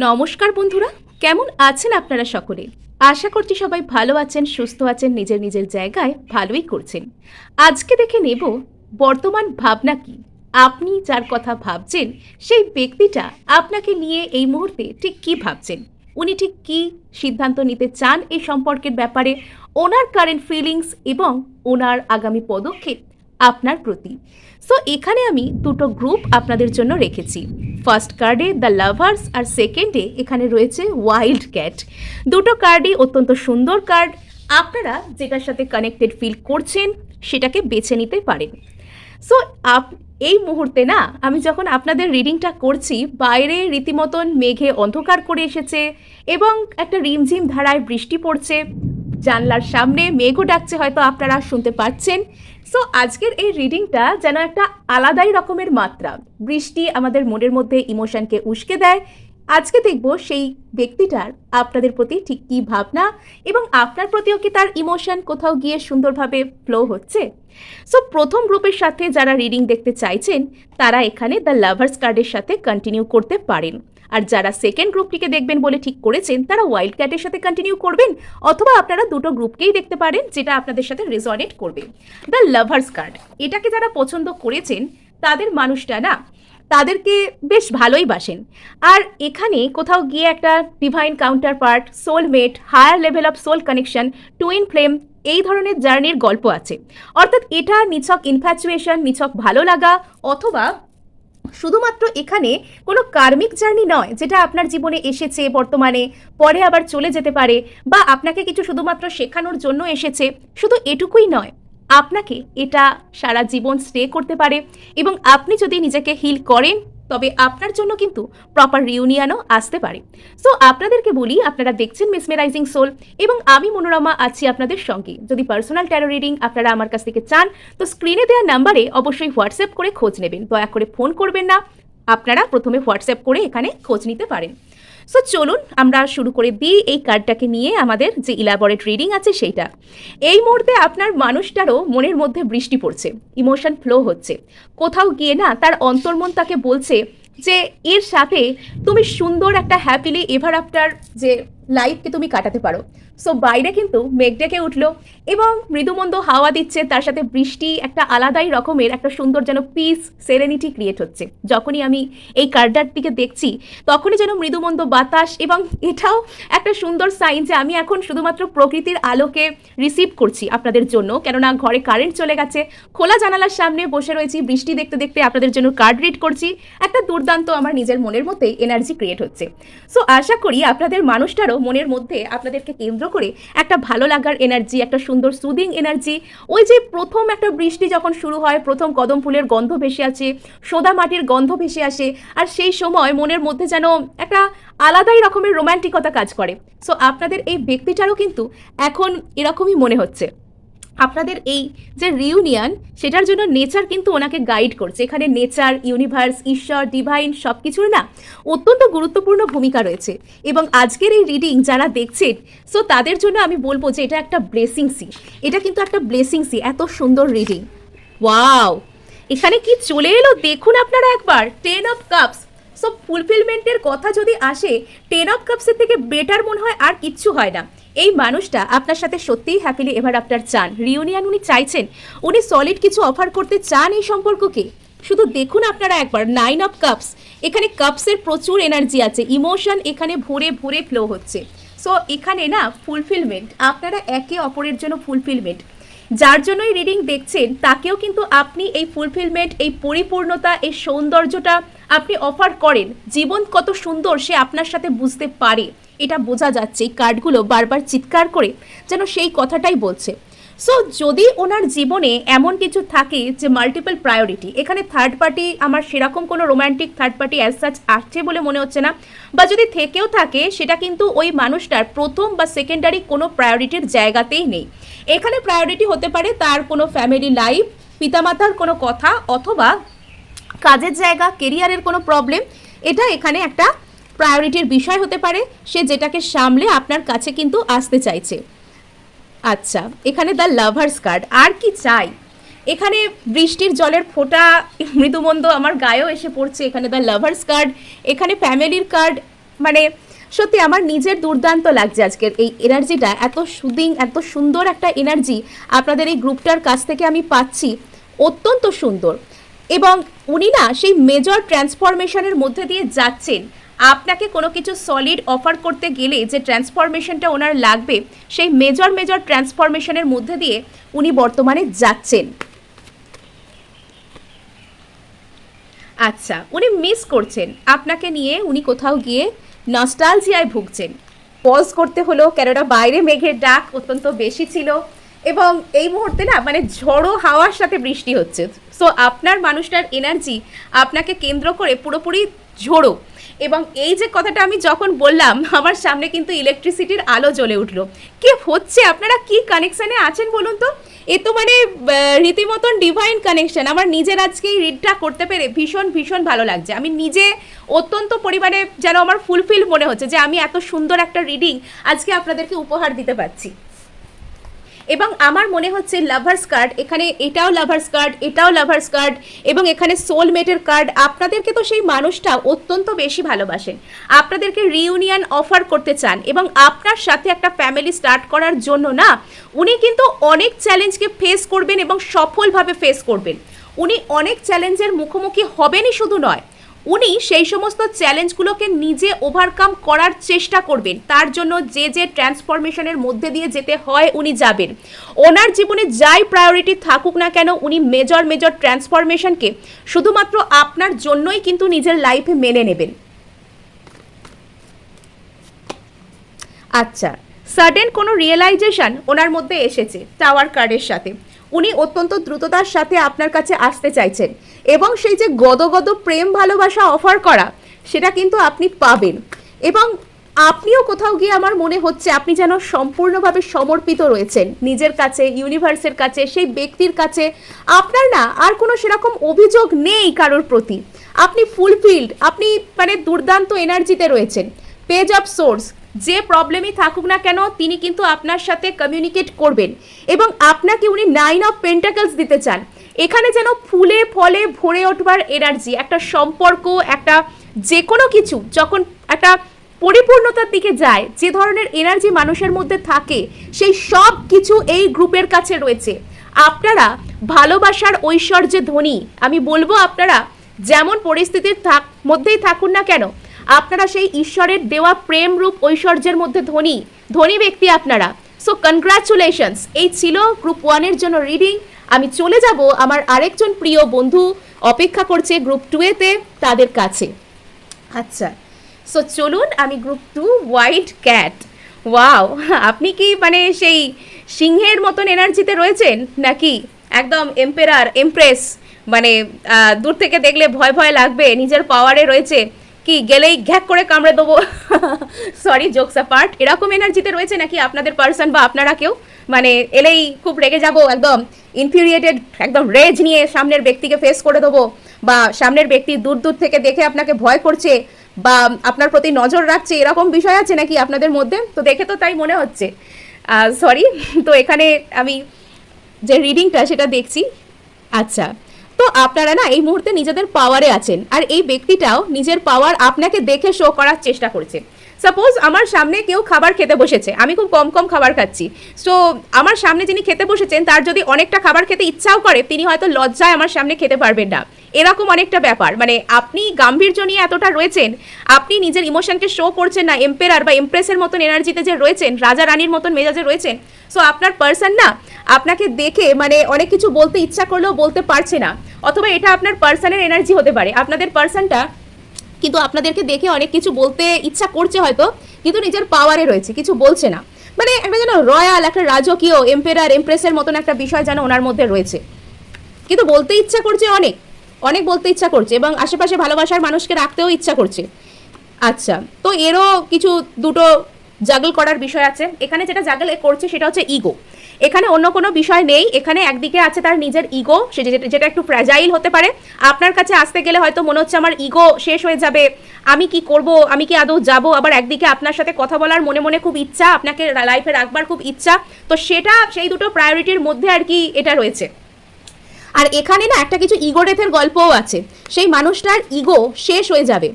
নমস্কার বন্ধুরা, কেমন আছেন আপনারা সকলে? আশা করছি সবাই ভালো আছেন, সুস্থ আছেন, নিজের নিজের জায়গায় ভালোই করছেন। আজকে দেখে নেব বর্তমান ভাবনা কি। আপনি যার কথা ভাবছেন, সেই ব্যক্তিটা আপনাকে নিয়ে এই মুহূর্তে ঠিক কি ভাবছেন? উনি ঠিক কি সিদ্ধান্ত নিতে চান এই সম্পর্কের ব্যাপারে? ওনার কারেন্ট ফিলিংস এবং ওনার আগামী পদক্ষেপ আপনার প্রতি। সো এখানে আমি দুটো গ্রুপ আপনাদের জন্য রেখেছি। ফার্স্ট কার্ডে, দ্য লাভার্স, আর সেকেন্ডে এখানে রয়েছে ওয়াইল্ড ক্যাট। দুটো কার্ডই অত্যন্ত সুন্দর কার্ড। আপনারা যেটার সাথে কানেক্টেড ফিল করছেন, সেটাকে বেছে নিতে পারেন। সো, আপ, এই মুহূর্তে না, আমি যখন আপনাদের রিডিংটা করছি, বাইরে রীতিমতন মেঘে অন্ধকার করে এসেছে, এবং একটা রিমঝিম ধারায় বৃষ্টি পড়ছে জানলার সামনে মেঘও ডাকছে হয়তো আপনারা শুনতে পাচ্ছেন। সো আজকের এই রিডিংটা যেন একটা আলাদাই রকমের মাত্রা। বৃষ্টি আমাদের মনের মধ্যে ইমোশনকে উস্কে দেয় আজকে দেখব সেই ব্যক্তিটার আপনাদের প্রতি ঠিক কী ভাবনা এবং আপনার প্রতিও কি তার ইমোশন কোথাও গিয়ে সুন্দরভাবে ফ্লো হচ্ছে? সো প্রথম গ্রুপের সাথে যারা রিডিং দেখতে চাইছেন, তারা এখানে দ্য লাভার্স কার্ডের সাথে কন্টিনিউ করতে পারেন। আর যারা সেকেন্ড গ্রুপটিকে দেখবেন বলে ঠিক করেছেন, তারা ওয়াইল্ড ক্যাটের সাথে কন্টিনিউ করবেন অথবা আপনারা দুটো গ্রুপকেই দেখতে পারেন যেটা আপনাদের সাথে রেজনেট করবে। দ্য লাভার্স কার্ড এটাকে যারা পছন্দ করেছেন, তাদের মানুষটা না তাদেরকে বেশ ভালোই বাসেন। আর এখানে কোথাও গিয়ে একটা divine counterpart soulmate higher level of soul connection twin flame এই ধরনের জার্নির গল্প আছে। অর্থাৎ এটা নিছক ইনফ্যাচুয়েশন নিছক ভালো লাগা, অথবা শুধুমাত্র এখানে কোনো কার্মিক জার্নি নয়, যেটা আপনার জীবনে এসেছে বর্তমানে, পরে আবার চলে যেতে পারে, বা আপনাকে কিছু শুধুমাত্র শেখানোর জন্য এসেছে, শুধু এটুকুই নয়। আপনাকে এটা সারা জীবন স্টে করতে পারে এবং আপনি যদি নিজেকে হিল করেন, তবে আপনার জন্য কিন্তু প্রপার রিউনিয়নও আসতে পারে। সো আপনাদেরকে বলি, আপনারা দেখছেন মিসমেরাইজিং সোল এবং আমি মনোরমা আছি আপনাদের সঙ্গে। যদি পার্সোনাল ট্যারো রিডিং আপনারা আমার কাছ থেকে চান, তো স্ক্রিনে দেওয়া নাম্বারে অবশ্যই হোয়াটসঅ্যাপ করে খোঁজ নেবেন। দয়া করে ফোন করবেন না। আপনারা প্রথমে হোয়াটসঅ্যাপ করে এখানে খোঁজ নিতে পারেন। সো চলুন আমরা শুরু করে দিই এই কার্ডটাকে নিয়ে আমাদের যে ইলাবরেট রিডিং আছে সেইটা। এই মুহূর্তে আপনার মানুষটারও মনের মধ্যে বৃষ্টি পড়ছে ইমোশন ফ্লো হচ্ছে। কোথাও গিয়ে না তার অন্তর্মন তাকে বলছে যে, এর সাথে তুমি সুন্দর একটা হ্যাপিলি এভার আফটার যে লাইফকে তুমি কাটাতে পারো। সো বাইরে কিন্তু মেঘ ডেকে উঠল এবং মৃদুমন্দ হাওয়া দিচ্ছে। তার সাথে বৃষ্টি একটা আলাদাই রকমের একটা সুন্দর যেন পিস সেরেনিটি ক্রিয়েট হচ্ছে। যখনই আমি এই কার্ডটার দিকে দেখছি, তখনই যেন মৃদুমন্দ বাতাস এবং এটাও একটা সুন্দর সাইন যে আমি এখন শুধুমাত্র প্রকৃতির আলোকে রিসিভ করছি আপনাদের জন্য। কেননা ঘরে কারেন্ট চলে গেছে, খোলা জানালার সামনে বসে রয়েছি, বৃষ্টি দেখতে দেখতে আপনাদের জন্য কার্ড রিড করছি। একটা দুর্দান্ত আমার নিজের মনের মধ্যেই এনার্জি ক্রিয়েট হচ্ছে। সো আশা করি আপনাদের মানুষটারও মনের মধ্যে আপনাদেরকে কেন্দ্র করে একটা ভালো লাগার এনার্জি একটা সুন্দর সুদিং এনার্জি ওই যে প্রথম একটা বৃষ্টি যখন শুরু হয়, প্রথম কদম ফুলের গন্ধ ভেসে আসে, সোদা মাটির গন্ধ ভেসে আসে, আর সেই সময় মনের মধ্যে যেন একটা আলাদাই রকমের রোম্যান্টিকতা কাজ করে। সো আপনাদের এই ব্যক্তিটারও কিন্তু এখন এরকমই মনে হচ্ছে। আপনাদের এই যে রিউনিয়ন সেটার জন্য নেচার কিন্তু ওনাকে গাইড করছে। এখানে নেচার ইউনিভার্স ঈশ্বর ডিভাইন সব কিছুর না অত্যন্ত গুরুত্বপূর্ণ ভূমিকা রয়েছে। এবং আজকের এই রিডিং যারা দেখছেন সো তাদের জন্য আমি বলব যে এটা একটা ব্লেসিং সি এটা কিন্তু একটা ব্লেসিং সি এত সুন্দর রিডিং ওয়াও এখানে কি চলে এলো? দেখুন আপনারা একবার। টেন অফ কাপস সো ফুলফিলমেন্টের কথা যদি আসে টেন অফ কাপসের থেকে বেটার মনে হয় আর কিচ্ছু হয় না। এই মানুষটা আপনার সাথে সত্যিই হ্যাপিলি এভার আপনার চান। রিউনিয়ন উনি চাইছেন। উনি সলিড কিছু অফার করতে চান এই সম্পর্ককে। শুধু দেখুন আপনারা একবার নাইন অফ কাপস এখানে কাপসের প্রচুর এনার্জি আছে। ইমোশন এখানে ভরে ভরে ফ্লো হচ্ছে। সো এখানে না ফুলফিলমেন্ট আপনারা একে অপরের জন্য ফুলফিলমেন্ট যার জন্যই রিডিং দেখছেন, তাকেও কিন্তু আপনি এই ফুলফিলমেন্ট এই পরিপূর্ণতা, এই সৌন্দর্যটা আপনি অফার করেন, জীবন কত সুন্দর সে আপনার সাথে বুঝতে পারে। এটা বোঝা যাচ্ছে এই কার্ডগুলো বারবার চিৎকার করে যেন সেই কথাটাই বলছে। সো যদি ওনার জীবনে এমন কিছু থাকে যে মাল্টিপল প্রায়োরিটি এখানে থার্ড পার্টি আমার সেরকম কোনো romantic third party as such আসছে বলে মনে হচ্ছে না। বা যদি থেকেও থাকে, সেটা কিন্তু ওই মানুষটার প্রথম বা সেকেন্ডারি কোনো প্রায়োরিটির জায়গাতেই নেই। এখানে প্রায়োরিটি হতে পারে তার কোনো ফ্যামিলি লাইফ পিতামাতার কোনো কথা অথবা কাজের জায়গা কেরিয়ারের কোনো প্রবলেম এটা এখানে একটা প্রায়োরিটির বিষয় হতে পারে। সে যেটাকে সামলে আপনার কাছে কিন্তু আসতে চাইছে। আচ্ছা এখানে দ্য লাভার্স কার্ড আর কি চাই? এখানে বৃষ্টির জলের ফোঁটা, মৃদুমন্দ আমার গায়েও এসে পড়ছে। এখানে দ্য লাভার্স কার্ড এখানে ফ্যামিলির কার্ড মানে সত্যি আমার নিজের দুর্দান্ত লাগছে আজকের এই এনার্জিটা এত সুদিং, এত সুন্দর একটা এনার্জি আপনাদের এই গ্রুপটার কাছ থেকে আমি পাচ্ছি। অত্যন্ত সুন্দর। এবং উনি না সেই মেজর ট্রান্সফরমেশনের মধ্যে দিয়ে যাচ্ছেন। আপনাকে কোনো কিছু সলিড অফার করতে গেলে যে ট্রান্সফরমেশনটা ওনার লাগবে, সেই মেজর মেজর ট্রান্সফরমেশনের মধ্যে দিয়ে উনি বর্তমানে যাচ্ছেন। আচ্ছা উনি মিস করছেন। আপনাকে নিয়ে উনি কোথাও গিয়ে নস্টালজিয়ায় ভুগছেন। পজ করতে হলো, কেননা বাইরে মেঘের ডাক অত্যন্ত বেশি ছিল। এবং এই মুহূর্তে না মানে ঝড়ো হাওয়ার সাথে বৃষ্টি হচ্ছে। সো আপনার মানুষটার এনার্জি আপনাকে কেন্দ্র করে পুরোপুরি ঝোড়ো। এবং এই যে কথাটা আমি যখন বললাম, আমার সামনে কিন্তু ইলেকট্রিসিটির আলো জ্বলে উঠল। কি হচ্ছে? আপনারা কি কানেকশানে আছেন বলুন তো? এ তো মানে রীতিমতন ডিভাইন কানেকশন আমার নিজের আজকে এই রিডটা করতে পেরে ভীষণ ভীষণ ভালো লাগছে। আমি নিজে অত্যন্ত পরিমাণে যেন আমার ফুলফিল মনে হচ্ছে যে আমি এত সুন্দর একটা রিডিং আজকে আপনাদেরকে উপহার দিতে পারছি। এবং আমার মনে হচ্ছে লাভার্স কার্ড এখানে এটাও লাভার্স কার্ড এটাও লাভার্স কার্ড এবং এখানে সোলমেটের কার্ড আপনাদেরকে তো সেই মানুষটা অত্যন্ত বেশি ভালোবাসেন। আপনাদেরকে রিউনিয়ন অফার করতে চান এবং আপনার সাথে একটা ফ্যামিলি স্টার্ট করার জন্য না, উনি কিন্তু অনেক চ্যালেঞ্জকে ফেস করবেন এবং সফলভাবে ফেস করবেন। উনি অনেক চ্যালেঞ্জের মুখোমুখি হবেনই শুধু নয় উনি সেই সমস্ত চ্যালেঞ্জগুলোকে নিজে ওভারকাম করার চেষ্টা করবেন। তার জন্য যে যে ট্রান্সফরমেশনের মধ্যে দিয়ে যেতে হয় উনি যাবেন। ওনার জীবনে যাই প্রায়োরিটি থাকুক না কেন, উনি মেজর মেজর ট্রান্সফরমেশনকে শুধুমাত্র আপনার জন্যই কিন্তু নিজের লাইফে মেনে নেবেন। আচ্ছা সাডেন কোনো রিয়েলাইজেশন ওনার মধ্যে এসেছে টাওয়ার কার্ডের সাথে। উনি অত্যন্ত দ্রুততার সাথে আপনার কাছে আসতে চাইছেন। এবং সেই যে গদগদ প্রেম ভালোবাসা অফার করা, সেটা কিন্তু আপনি পাবেন। এবং আপনিও কোথাও গিয়ে আমার মনে হচ্ছে আপনি যেন সম্পূর্ণভাবে সমর্পিত রয়েছেন। নিজের কাছে ইউনিভার্সের কাছে, সেই ব্যক্তির কাছে। আপনার না আর কোনো সেরকম অভিযোগ নেই কারোর প্রতি। আপনি ফুলফিল্ড আপনি মানে দুর্দান্ত এনার্জিতে রয়েছেন। পেজ অফ সোর্স যে প্রবলেমই থাকুক না কেন, তিনি কিন্তু আপনার সাথে কমিউনিকেট করবেন। এবং আপনাকে উনি নাইন অফ পেন্টাকলস দিতে চান। এখানে যেন ফুলে ফলে ভরে উঠবার এনার্জি একটা সম্পর্ক, একটা যে কোনো কিছু, যখন একটা পরিপূর্ণতার দিকে যায়, যে ধরনের এনার্জি মানুষের মধ্যে থাকে, সেই সব কিছু এই গ্রুপের কাছে রয়েছে। আপনারা ভালোবাসার ঐশ্বর্যে ধনী, আমি বলব আপনারা, যেমন পরিস্থিতির থাক, মধ্যেই থাকুন না কেন আপনারা সেই ঈশ্বরের দেওয়া প্রেম রূপ ঐশ্বর্যের মধ্যে ধনী ধনী ব্যক্তি আপনারা। সো কনগ্রাচুলেশনস এই ছিল গ্রুপ ওয়ানের জন্য রিডিং আমি চলে যাব আমার আরেকজন প্রিয় বন্ধু অপেক্ষা করছে গ্রুপ টুয়েতে তাদের কাছে। আচ্ছা সো চলুন আমি group two white cat wow আপনি কি মানে সেই সিংহের মতন এনার্জিতে রয়েছেন? নাকি একদম এম্পেরার এমপ্রেস মানে দূর থেকে দেখলে ভয় ভয় লাগবে, নিজের পাওয়ারে রয়েছে। কি গেলেই ঘ্যাক করে কামড়ে দেবো? সরি জোকস পার্ট এরকম এনার্জিতে রয়েছে নাকি আপনাদের পার্সন বা আপনারা কেউ? মানে এলেই খুব রেগে যাব, একদম ইনফিউরিয়েটেড একদম রেজ নিয়ে সামনের ব্যক্তিকে ফেস করে দেবো বা সামনের ব্যক্তি দূর দূর থেকে দেখে আপনাকে ভয় করছে বা আপনার প্রতি নজর রাখছে, এরকম বিষয় আছে নাকি আপনাদের মধ্যে? তো দেখে তো তাই মনে হচ্ছে। সরি তো এখানে আমি যে রিডিংটা সেটা দেখছি। আচ্ছা তো আপনারা না এই মুহূর্তে নিজেদের পাওয়ারে আছেন। আর এই ব্যক্তিটাও নিজের পাওয়ার আপনাকে দেখে শো করার চেষ্টা করছে। সাপোজ আমার সামনে কেউ খাবার খেতে বসেছে, আমি খুব কম কম খাবার খাচ্ছি। সো আমার সামনে যিনি খেতে বসেছেন, তার যদি অনেকটা খাবার খেতে ইচ্ছাও করে, তিনি হয়তো লজ্জায় আমার সামনে খেতে পারবেন না। এরকম অনেকটা ব্যাপার। মানে আপনি গাম্ভীর্য নিয়ে এতটা রয়েছেন, আপনি নিজের ইমোশনকে শো করছেন না এম্পেরার বা এমপ্রেসের মতন এনার্জিতে যে রয়েছেন, রাজা রানীর মতন মেজাজে রয়েছেন সো আপনার পার্সন না, আপনাকে দেখে মানে অনেক কিছু বলতে ইচ্ছা করলেও বলতে পারছে না। অথবা এটা আপনার পার্সনের এনার্জি হতে পারে। আপনাদের পার্সনটা কিন্তু আপনাদেরকে দেখে অনেক কিছু বলতে ইচ্ছা করছে হয়তো, কিন্তু নিজের পাওয়ারে রয়েছে, কিছু বলছে না। মানে একটা যেন রয়্যাল একটা রাজকীয় এম্পেরার এমপ্রেসের মতন একটা বিষয় যেন ওনার মধ্যে রয়েছে। কিন্তু বলতে ইচ্ছা করছে অনেক অনেক বলতে ইচ্ছা করছে এবং আশেপাশে ভালোবাসার মানুষকে রাখতেও ইচ্ছা করছে। আচ্ছা তো এরও কিছু দুটো জাগল করার বিষয় আছে। এখানে যেটা জাগল করছে সেটা হচ্ছে ইগো এখানে অন্য কোনো বিষয় নেই। এখানে একদিকে আছে তার নিজের ইগো সে যেটা একটু ফ্র্যাজাইল হতে পারে। আপনার কাছে আসতে গেলে হয়তো মনে হচ্ছে আমার ইগো শেষ হয়ে যাবে। আমি কি করব? আমি কি আদৌ যাব? আবার একদিকে আপনার সাথে কথা বলার মনে মনে খুব ইচ্ছা, আপনাকে লাইফে রাখবার খুব ইচ্ছা। তো সেটা, সেই দুটো প্রায়োরিটির মধ্যে আর কি এটা রয়েছে। আর এখানে না একটা কিছু ইগো ডেথের গল্পও আছে। সেই মানুষটার ইগো শেষ হয়ে যাবে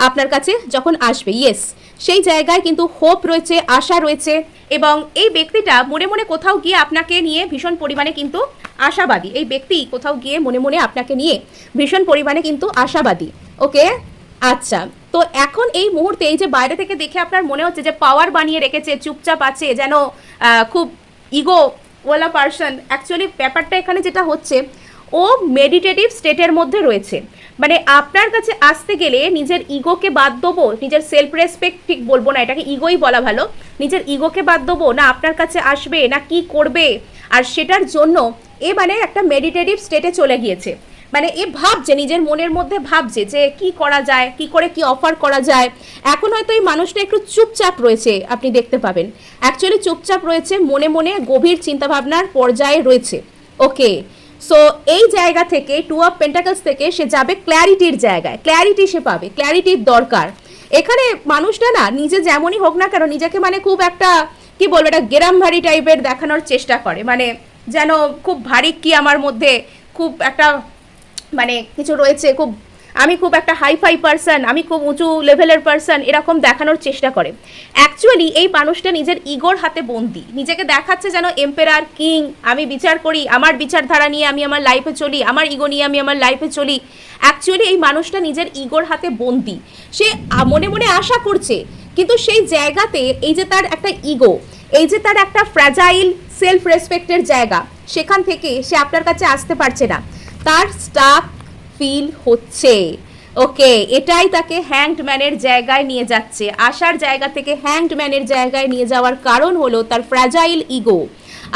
আপনার কাছে যখন আসবে। ইয়েস সেই জায়গায় কিন্তু হোপ রয়েছে, আশা রয়েছে। এবং এই ব্যক্তিটা মনে মনে কোথাও গিয়ে আপনাকে নিয়ে ভীষণ পরিমাণে কিন্তু আশাবাদী। এই ব্যক্তি কোথাও গিয়ে মনে মনে আপনাকে নিয়ে ভীষণ পরিমাণে কিন্তু আশাবাদী। ওকে? আচ্ছা। তো এখন এই মুহূর্তে এই যে বাইরে থেকে দেখে আপনার মনে হচ্ছে যে পাওয়ার বানিয়ে রেখেছে, চুপচাপ আছে, যেন খুব ইগো ওয়ালা পার্সন অ্যাকচুয়ালি ব্যাপারটা এখানে যেটা হচ্ছে ও মেডিটেটিভ স্টেটের মধ্যে রয়েছে। মানে আপনার কাছে আসতে গেলে নিজের ইগোকে বাদ দেবো, নিজের সেলফ রেসপেক্ট ঠিক বলব না, এটাকে ইগোই বলা ভালো, নিজের ইগোকে বাদ দেবো, না আপনার কাছে আসবে, না কি করবে, আর সেটার জন্য এ মানে একটা মেডিটেটিভ স্টেটে চলে গিয়েছে। মানে এ ভাবছে, নিজের মনের মধ্যে ভাবছে যে কি করা যায়, কি করে কি অফার করা যায়। এখন হয়তো এই মানুষটা একটু চুপচাপ রয়েছে, আপনি দেখতে পাবেন। অ্যাকচুয়ালি চুপচাপ রয়েছে, মনে মনে গভীর চিন্তাভাবনার পর্যায়ে রয়েছে। ওকে সো এই জায়গা থেকে টু অফ পেন্টাকলস থেকে সে যাবে ক্ল্যারিটির জায়গায়। ক্ল্যারিটি সে পাবে ক্ল্যারিটির দরকার। এখানে মানুষটা না, নিজে যেমনই হোক না কেন, নিজেকে মানে খুব একটা, কি বলব একটা গেরাম ভারী টাইপের দেখানোর চেষ্টা করে। মানে যেন খুব ভারী কি আমার মধ্যে খুব একটা মানে কিছু রয়েছে, খুব আমি খুব একটা হাই ফাই পার্সন আমি খুব উঁচু লেভেলের পার্সন এরকম দেখানোর চেষ্টা করে। অ্যাকচুয়ালি এই মানুষটা নিজের ইগোর হাতে বন্দি। নিজেকে দেখাচ্ছে যেন এম্পেরার কিং আমি বিচার করি, আমার বিচারধারা নিয়ে আমি আমার লাইফে চলি, আমার ইগো নিয়ে আমি আমার লাইফে চলি। অ্যাকচুয়ালি এই মানুষটা নিজের ইগোর হাতে বন্দি। সে মনে মনে আশা করছে, কিন্তু সেই জায়গাতে এই যে তার একটা ইগো এই যে তার একটা ফ্র্যাজাইল সেলফ রেসপেক্টের জায়গা, সেখান থেকে সে আপনার কাছে আসতে পারছে না। তার স্টাক ফিল হচ্ছে। ওকে এটাই তাকে হ্যাংড ম্যানের জায়গায় নিয়ে যাচ্ছে। আসার জায়গা থেকে হ্যাংড ম্যানের জায়গায় নিয়ে যাওয়ার কারণ হলো তার ফ্র্যাজাইল ইগো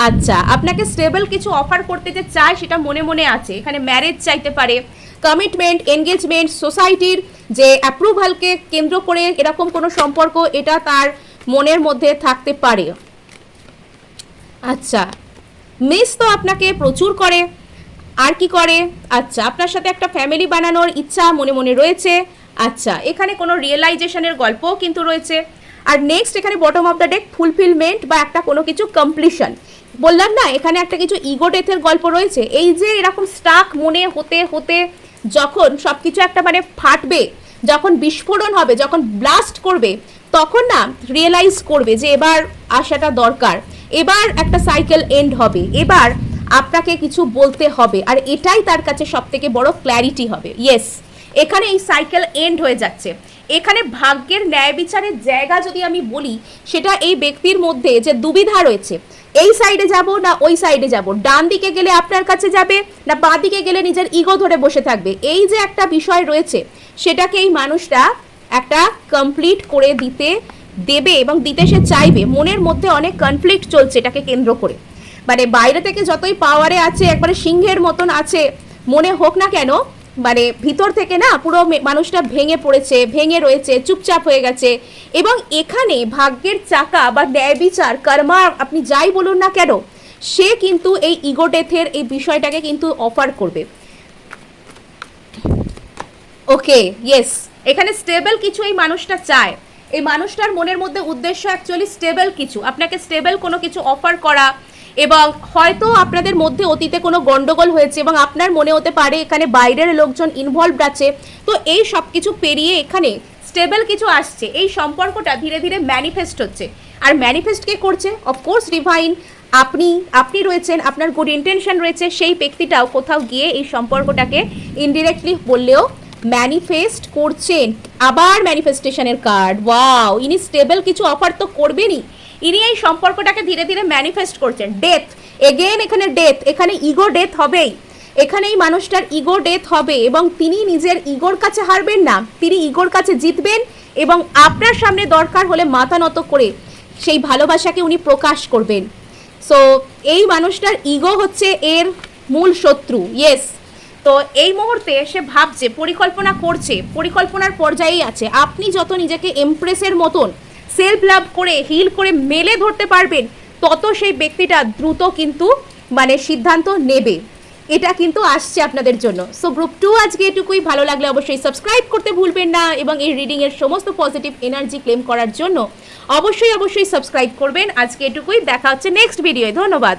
আচ্ছা আপনাকে স্টেবল কিছু অফার করতে যে চায় সেটা মনে মনে আছে। এখানে ম্যারেজ চাইতে পারে কমিটমেন্ট এনগেজমেন্ট সোসাইটির যে অ্যাপ্রুভালকে কেন্দ্র করে এরকম কোনো সম্পর্ক, এটা তার মনের মধ্যে থাকতে পারে। আচ্ছা মিস তো আপনাকে প্রচুর করে আর কি করে? আচ্ছা আপনার সাথে একটা ফ্যামিলি বানানোর ইচ্ছা মনে মনে রয়েছে। আচ্ছা এখানে কোনো রিয়েলাইজেশনের গল্পও কিন্তু রয়েছে। আর নেক্সট এখানে bottom of the deck fulfilment বা একটা কোনো কিছু কমপ্লিশন বললাম না, এখানে একটা কিছু ইগো ডেথের গল্প রয়েছে। এই যে এরকম স্টাক মনে হতে হতে যখন সব কিছু একটা মানে ফাটবে, যখন বিস্ফোরণ হবে, যখন ব্লাস্ট করবে, তখন না রিয়েলাইজ করবে যে এবার আসাটা দরকার। এবার একটা সাইকেল এন্ড হবে। এবার আপনাকে কিছু বলতে হবে। আর এটাই তার কাছে সব থেকে বড় ক্ল্যারিটি হবে। ইয়েস এখানে এই সাইকেল এন্ড হয়ে যাচ্ছে। এখানে ভাগ্যের ন্যায় বিচারের জায়গা যদি আমি বলি, সেটা এই ব্যক্তির মধ্যে যে দুবিধা রয়েছে। এই সাইডে যাব না ওই সাইডে যাব? ডান দিকে গেলে আপনার কাছে যাবে, না বাঁ দিকে গেলে নিজের ইগো ধরে বসে থাকবে? এই যে একটা বিষয় রয়েছে সেটাকে এই মানুষটা একটা কমপ্লিট করে দিতে দেবে এবং দিতে সে চাইবে। মনের মধ্যে অনেক কনফ্লিক্ট চলছে এটাকে কেন্দ্র করে। মানে বাইরে থেকে যতই পাওয়ারে আছে, একবারে সিংহের মতন আছে, মনে হোক না কেন মানে ভিতর থেকে না পুরো মানুষটা ভেঙে পড়েছে, ভেঙে রয়েছে, চুপচাপ হয়ে গেছে। এবং এখানে ভাগ্যের চাকা বা ন্যায় বিচার, কর্মা আপনি যাই বলুন না কেন, সে কিন্তু এই ইগো ডেথের এই বিষয়টাকে কিন্তু অফার করবে। ওকে ইয়েস এখানে স্টেবল কিছু এই মানুষটা চায়। এই মানুষটার মনের মধ্যে উদ্দেশ্য অ্যাকচুয়ালি স্টেবল কিছু। আপনাকে স্টেবল কোনো কিছু অফার করা এবং হয়তো আপনাদের মধ্যে অতীতে কোনো গন্ডগোল হয়েছে এবং আপনার মনে হতে পারে এখানে বাইরের লোকজন ইনভলভড আছে। তো এই সব কিছু পেরিয়ে এখানে স্টেবল কিছু আসছে। এই সম্পর্কটা ধীরে ধীরে ম্যানিফেস্ট হচ্ছে। আর ম্যানিফেস্ট কে করছে? অফকোর্স ডিভাইন আপনি আপনি রয়েছেন, আপনার গুড ইন্টেনশন রয়েছে, সেই ব্যক্তিটাও কোথাও গিয়ে এই সম্পর্কটাকে ইনডিরেক্টলি বললেও ম্যানিফেস্ট করছেন। আবার ম্যানিফেস্টেশনের কার্ড ওয়াও ইনি স্টেবল কিছু অফার তো করবেনই। ইনি এই সম্পর্কটাকে ধীরে ধীরে ম্যানিফেস্ট করছেন। ডেথ এগেন এখানে ডেথ এখানে ইগো ডেথ হবেই। এখানে এই মানুষটার ইগো ডেথ হবে এবং তিনি নিজের ইগোর কাছে হারবেন না, তিনি ইগোর কাছে জিতবেন এবং আপনার সামনে দরকার হলে মাথা নত করে সেই ভালোবাসাকে উনি প্রকাশ করবেন। সো এই মানুষটার ইগো হচ্ছে এর মূল শত্রু ইয়েস তো এই মুহূর্তে সে ভাবছে, পরিকল্পনা করছে, পরিকল্পনার পর্যায়েই আছে। আপনি যত নিজেকে এমপ্রেসের মতন সেলফ লাভ করে হিল করে, মেলে ধরতে পারবেন, তত সেই ব্যক্তিটা দ্রুত কিন্তু মানে সিদ্ধান্ত নেবে। এটা কিন্তু আসছে আপনাদের জন্য। সো গ্রুপ টু আজকে এটুকুই। ভালো লাগলে অবশ্যই সাবস্ক্রাইব করতে ভুলবেন না এবং এই রিডিংয়ের সমস্ত পজিটিভ এনার্জি ক্লেম করার জন্য অবশ্যই অবশ্যই সাবস্ক্রাইব করবেন। আজকে এটুকুই। দেখা হচ্ছে নেক্সট ভিডিওয় ধন্যবাদ।